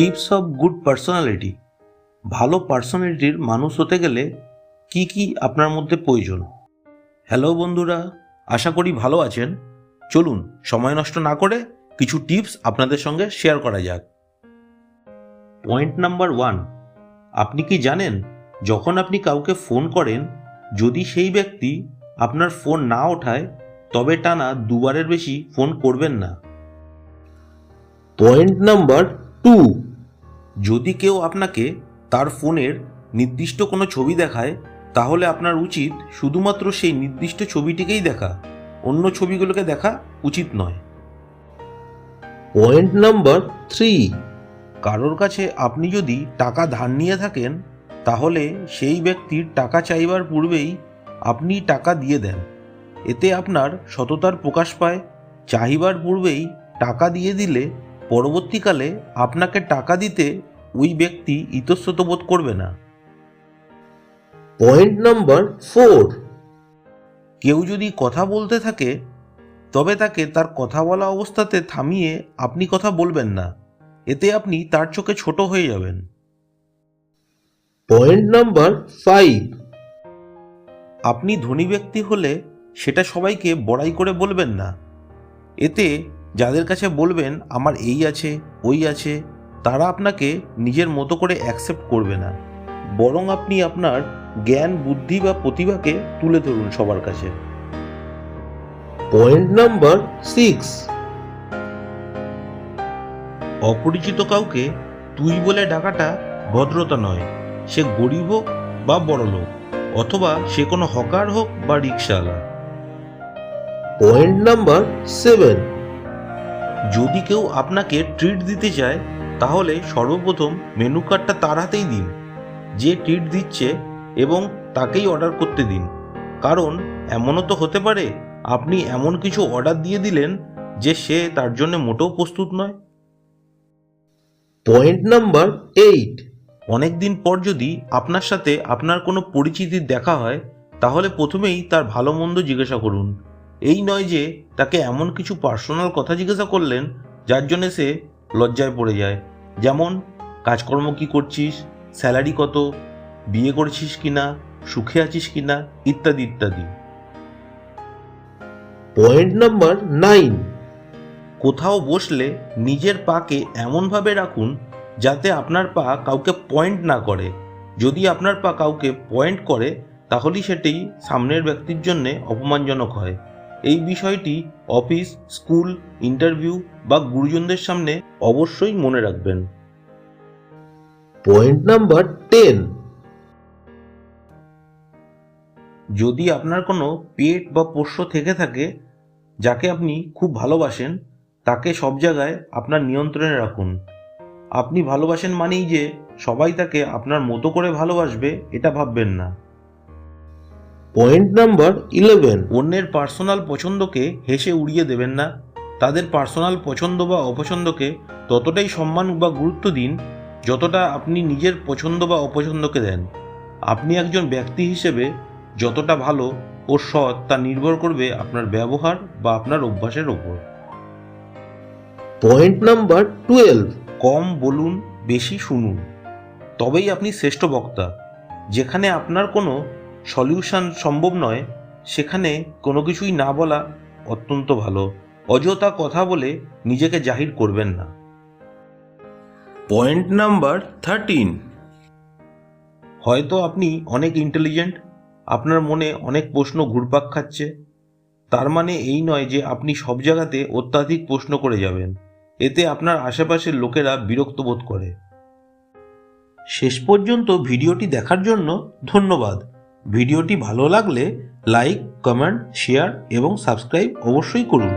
Tips of good personality. ভালো পার্সোনালিটির মানুষ হতে গেলে কি কি আপনার মধ্যে প্রয়োজন? হ্যালো বন্ধুরা, আশা করি ভালো আছেন। চলুন, সময় নষ্ট না করে কিছু টিপস আপনাদের সঙ্গে শেয়ার করা যাক। পয়েন্ট নাম্বার ওয়ান, আপনি কি জানেন, যখন আপনি কাউকে ফোন করেন, যদি সেই ব্যক্তি আপনার ফোন না ওঠায়, তবে টানা দুবারের বেশি ফোন করবেন না। পয়েন্ট নাম্বার টু যদি কেউ আপনাকে তার ফোনের নির্দিষ্ট কোনো ছবি দেখায়, তাহলে আপনার উচিত শুধুমাত্র সেই নির্দিষ্ট ছবিটিকেই দেখা। অন্য ছবিগুলোকে দেখা উচিত নয়। Point number three. কারোর কাছে আপনি যদি টাকা ধার নিয়ে থাকেন, তাহলে সেই ব্যক্তির টাকা চাইবার পূর্বেই আপনি টাকা দিয়ে দেন। এতে আপনার সততার প্রকাশ পায়। চাহিবার পূর্বেই টাকা দিয়ে দিলে পরবর্তীকালে আপনাকে টাকা দিতে ওই ব্যক্তি ইতস্তত বোধ করবে না। Point number four. কেউ যদি কথা বলতে থাকে তবে তাকে তার কথা বলা অবস্থাতে থামিয়ে আপনি কথা বলবেন না। এতে আপনি তার চোখে ছোট হয়ে যাবেন। Point number five. আপনি ধনী ব্যক্তি হলে সেটা সবাইকে বড়াই করে বলবেন না। এতে যাদের কাছে বলবেন আমার এই আছে ওই আছে তারা আপনাকে নিজের মতো করে অ্যাকসেপ্ট করবে না। বরং আপনি আপনার জ্ঞান বুদ্ধি বা প্রতিভাকে তুলে ধরুন সবার কাছে। পয়েন্ট নাম্বার সিক্স অপরিচিত কাউকে তুই বলে ডাকাটা ভদ্রতা নয়। সে গরিব হোক বা বড়লোক অথবা সে কোনো হকার হোক বা রিক্সাওয়ালা। পয়েন্ট নাম্বার সেভেন যদি কেউ আপনাকে ট্রিট দিতে চায় তাহলে সর্বপ্রথম মেনু কার্ডটা তার হাতেই দিন যে ট্রিট দিচ্ছে এবং তাকেই অর্ডার করতে দিন। কারণ এমনও তো হতে পারে আপনি এমন কিছু অর্ডার দিয়ে দিলেন যে সে তার জন্য মোটেও প্রস্তুত নয়। পয়েন্ট নাম্বার এইট অনেক দিন পর যদি আপনার সাথে আপনার কোনো পরিচিতির দেখা হয় তাহলে প্রথমেই তার ভালো মন্দ জিজ্ঞাসা করুন। এই নয় যে তাকে এমন কিছু পার্সোনাল কথা জিজ্ঞাসা করলেন যার জন্য সে লজ্জায় পড়ে যায়। যেমন কাজকর্ম কি করছিস স্যালারি কত বিয়ে করেছিস কি না সুখে আছিস কিনা ইত্যাদি ইত্যাদি। পয়েন্ট নাম্বার নাইন কোথাও বসলে নিজের পাকে এমনভাবে রাখুন যাতে আপনার পা কাউকে পয়েন্ট না করে। যদি আপনার পা কাউকে পয়েন্ট করে তাহলেই সেটি সামনের ব্যক্তির জন্য অপমানজনক হয়। এই বিষয়টি অফিস স্কুল ইন্টারভিউ বা গুরুজনদের সামনে অবশ্যই মনে রাখবেন। Point number ten. যদি আপনার কোনো পেট বা পোষ্য থেকে থাকে যাকে আপনি খুব ভালোবাসেন তাকে সব জায়গায় আপনার নিয়ন্ত্রণে রাখুন। আপনি ভালোবাসেন মানেই যে সবাই তাকে আপনার মতো করে ভালোবাসবে এটা ভাববেন না। পয়েন্ট নাম্বার ইলেভেন অন্যের পার্সোনাল পছন্দকে হেসে উড়িয়ে দেবেন না। তাদের পার্সোনাল পছন্দ বা অপছন্দকে ততটাই সম্মান বা গুরুত্ব দিন যতটা আপনি নিজের পছন্দ বা অপছন্দকে দেন। আপনি একজন ব্যক্তি হিসেবে যতটা ভালো ও সৎ তা নির্ভর করবে আপনার ব্যবহার বা আপনার অভ্যাসের ওপর। পয়েন্ট নাম্বার টুয়েলভ কম বলুন বেশি শুনুন। তবেই আপনি শ্রেষ্ঠ বক্তা যেখানে আপনার কোনো সলিউশন সম্ভব নয় সেখানে কোনো কিছুই না বলা অত্যন্ত ভালো। অযথা কথা বলে নিজেকে জাহির করবেন না। Point number thirteen. হয়তো আপনি অনেক ইন্টেলিজেন্ট আপনার মনে অনেক প্রশ্ন ঘুরপাক খাচ্ছে। তার মানে এই নয় যে আপনি সব জায়গাতে অত্যাধিক প্রশ্ন করে যাবেন। এতে আপনার আশেপাশের লোকেরা বিরক্ত বোধ করে। শেষ পর্যন্ত ভিডিওটি দেখার জন্য ধন্যবাদ। ভিডিওটি ভালো লাগলে লাইক কমেন্ট শেয়ার এবং সাবস্ক্রাইব অবশ্যই করুন।